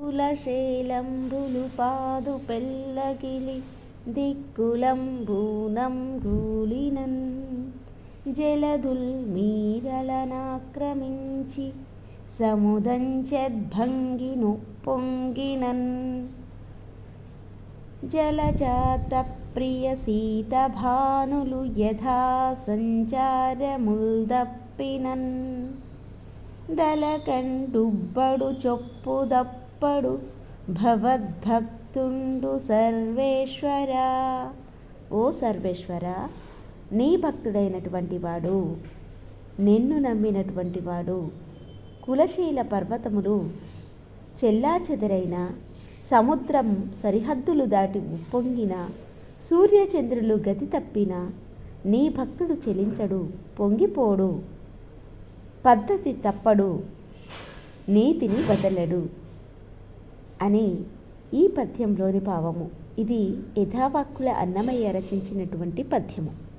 కులశైలంబులు పాదు పెల్లగిలి దిక్కులంబూనం గూలినన్ జలదుల్ మీరలనాక్రమించి సముదంచద్భంగి పొంగినన్. జలజాత ప్రియ సీతభానులు యథా సంచారముల్దప్పినన్. దలకండుబ్బడు చొప్పుదప్పడు భవద్భక్తుండు సర్వేశ్వర. ఓ సర్వేశ్వర నీ భక్తుడైనటువంటి వాడు నిన్ను నమ్మినటువంటి వాడు కులశీల పర్వతములు చెల్లా చెదరైన సముద్రం సరిహద్దులు దాటి ఉప్పొంగిన సూర్యచంద్రులు గతి తప్పిన నీ భక్తుడు చెలించడు పొంగిపోడు. పద్ధతి తప్పడు నీతిని వదలడు. అని ఈ పద్యంలోని భావము. ఇది యథావాక్కుల అన్నమయ్య రచించినటువంటి పద్యము.